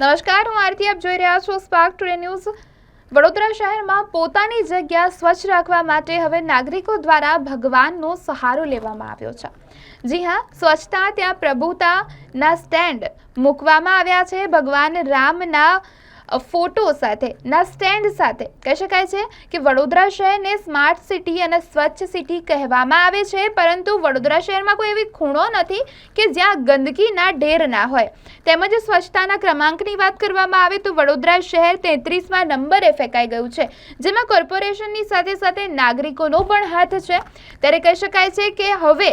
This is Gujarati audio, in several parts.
નમસ્કાર, હું આરતી, આપ જોઈ રહ્યા છો સ્પાર્ક ટુડે ન્યૂઝ વડોદરા શહેરમાં પોતાની જગ્યા સ્વચ્છ રાખવા માટે હવે નાગરિકો દ્વારા ભગવાનનો સહારો લેવામાં આવ્યો છે. જી હા, સ્વચ્છતા, ત્યાં પ્રભુતાના સ્ટેન્ડ મૂકવામાં આવ્યા છે. ભગવાન રામના ફોટો સાથે, ના સ્ટેન્ડ સાથે. કહી શકાય છે કે વડોદરા શહેરને સ્માર્ટ સિટી અને સ્વચ્છ સિટી કહેવામાં આવે છે, પરંતુ વડોદરા શહેરમાં કોઈ એવી ખૂણો નથી કે જ્યાં ગંદકીના ઢેર ના હોય. તેમજ સ્વચ્છતાના ક્રમાંકની વાત કરવામાં આવે તો વડોદરા શહેર તેત્રીસમાં નંબરે ફેંકાઈ ગયું છે, જેમાં કોર્પોરેશનની સાથે સાથે નાગરિકોનો પણ હાથ છે. ત્યારે કહી શકાય છે કે હવે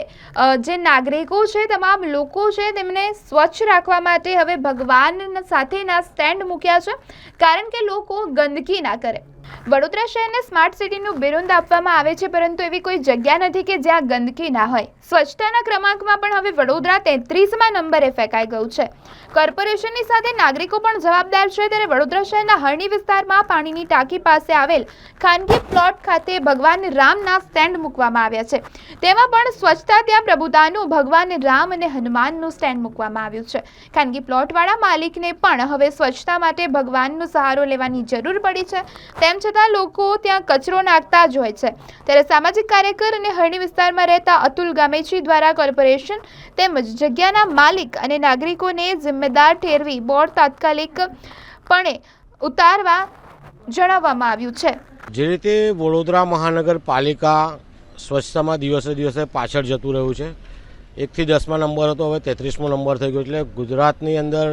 જે નાગરિકો છે, તમામ લોકો છે, તેમને સ્વચ્છ રાખવા માટે હવે ભગવાન સાથેના સ્ટેન્ડ મૂક્યા છે. કારણ કે લોકો ગંદકી ના કરે. વડોદરા શહેરને સ્માર્ટ સિટીનું બિરુંદ આપવામાં આવે છે, પરંતુ એવી કોઈ જગ્યા નથી કે જ્યાં ગંદકી ના હોય. સ્વચ્છતાના ક્રમાંકમાં પણ હવે વડોદરા તેત્રીસમાં નંબરે ફેંકાઈ ગયું છે. કોર્પોરેશનની સાથે નાગરિકો પણ જવાબદાર છે, ત્યારે વડોદરા શહેરના હરણી વિસ્તારમાં પાણીની ટાંકી પાસે આવેલ ખાનગી પ્લોટ ખાતે ભગવાન રામના સ્ટેન્ડ મૂકવામાં આવ્યા છે. તેમાં પણ સ્વચ્છતા ત્યાં પ્રભુતાનું ભગવાન રામ અને હનુમાનનું સ્ટેન્ડ મૂકવામાં આવ્યું છે. ખાનગી પ્લોટવાળા માલિકને પણ હવે સ્વચ્છતા માટે ભગવાનનો સહારો લેવાની જરૂર પડી છે. તેમ છતાં લોકો ત્યાં કચરો નાખતા જ હોય છે. ત્યારે સામાજિક કાર્યકર અને હરણી વિસ્તારમાં રહેતા અતુલ ગામેચી દ્વારા કોર્પોરેશન તેમજ જગ્યાના માલિક અને નાગરિકોને જિમ્મેદાર ઠેરવી બોર્ડ તાત્કાલિકપણે ઉતારવા જણાવવામાં આવ્યું છે. જે રીતે વડોદરા મહાનગરપાલિકા સ્વચ્છતામાં દિવસે દિવસે પાછળ જતું રહ્યું છે. એકથી દસમાં નંબર હતો, હવે તેત્રીસમો નંબર થઈ ગયો. એટલે ગુજરાતની અંદર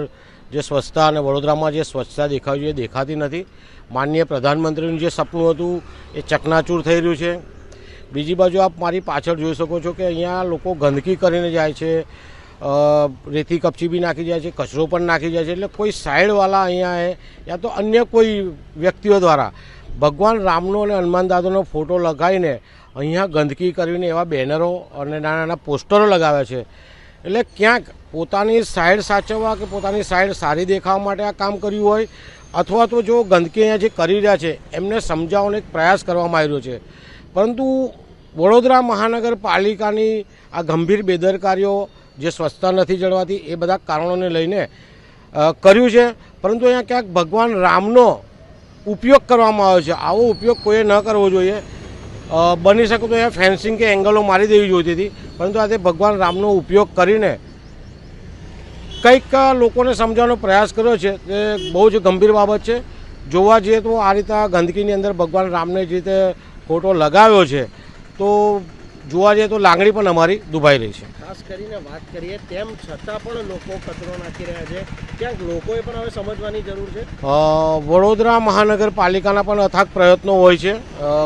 જે સ્વચ્છતા અને વડોદરામાં જે સ્વચ્છતા દેખાવી જોઈએ દેખાતી નથી. માનનીય પ્રધાનમંત્રીનું જે સપનું હતું એ ચકનાચૂર થઈ રહ્યું છે. બીજી બાજુ આપ મારી પાછળ જોઈ શકો છો કે અહીંયા લોકો ગંદકી કરીને જાય છે રેતી કપચી બી નાખી જાય છે, કચરો પણ નાખી જાય છે. એટલે કોઈ સાઈડવાળા અહીંયા યા તો અન્ય કોઈ વ્યક્તિઓ દ્વારા ભગવાન રામનો અને હનુમાન દાદાનો ફોટો લગાવીને અહીંયા ગંદકી કરીને એવા બેનરો અને નાના નાના પોસ્ટરો લગાવ્યા છે. એટલે ક્યાંક પોતાની સાઈડ સાચવવા કે પોતાની સાઈડ સારી દેખાવા માટે આ કામ કર્યું હોય, અથવા તો જો ગંદકી અહીંયા જે કરી રહ્યા છે, એમને સમજાવવાનો એક પ્રયાસ કરવામાં આવ્યો છે. પરંતુ વડોદરા મહાનગરપાલિકાની આ ગંભીર બેદરકારીઓ જે સ્વચ્છતા નથી જળવાતી, એ બધા કારણોને લઈને કર્યું છે. પરંતુ અહીંયા ક્યાંક ભગવાન રામનો ઉપયોગ કરવામાં આવ્યો છે. આવો ઉપયોગ કોઈએ ન કરવો જોઈએ. બની શકે તો એ ફેન્સિંગ કે એંગલો મારી દેવી જોઈતી હતી. પરંતુ આજે ભગવાન રામનો ઉપયોગ કરીને કંઈક લોકોને સમજાવવાનો પ્રયાસ કર્યો છે. તે બહુ જ ગંભીર બાબત છે. જોવા જઈએ તો આ રીતે ગંદકીની અંદર ભગવાન રામને જે રીતે ફોટો લગાવ્યો છે, તો જોવા જઈએ તો લાગણી પણ અમારી દુભાઈ રહી છે. ખાસ કરીને વાત કરીએ તેમ છતાં પણ લોકો કચરો નાખી રહ્યા છે. ક્યાંક લોકોએ પણ હવે સમજવાની જરૂર છે. વડોદરા મહાનગરપાલિકાના પણ અથાગ પ્રયત્નો હોય છે.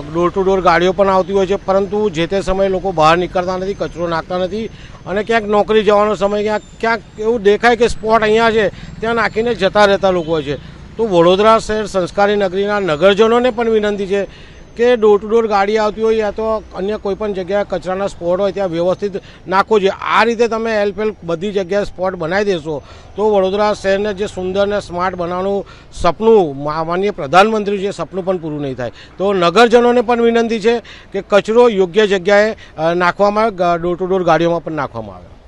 ડોર ટુ ડોર ગાડીઓ પણ આવતી હોય છે પરંતુ જે તે સમયે લોકો બહાર નીકળતા નથી કચરો નાખતા નથી અને ક્યાંક નોકરી જવાનો સમય ક્યાંક ક્યાંક એવું દેખાય કે સ્પોટ અહીંયા છે ત્યાં નાખીને જતા રહેતા લોકો હોય છે. તો વડોદરા શહેર સંસ્કારી નગરીના નગરજનોને પણ વિનંતી છે કે ડોર ટુ ડોર ગાડી આવતી હોય યા તો અન્ય કોઈ પણ જગ્યાએ કચરાના સ્પોટ હોય ત્યાં વ્યવસ્થિત નાખવો જોઈએ આ રીતે તમે હેલ્પહેલ્પ બધી જગ્યાએ સ્પોટ બનાવી દેશો. તો વડોદરા શહેરને જે સુંદર ને સ્માર્ટ બનાવવાનું સપનું માનનીય પ્રધાનમંત્રી છે સપનું પણ પૂરું નહીં થાય. તો નગરજનોને પણ વિનંતી છે કે કચરો યોગ્ય જગ્યાએ નાખવામાં ડોર ટુ ડોર ગાડીઓમાં પણ નાખવામાં આવે.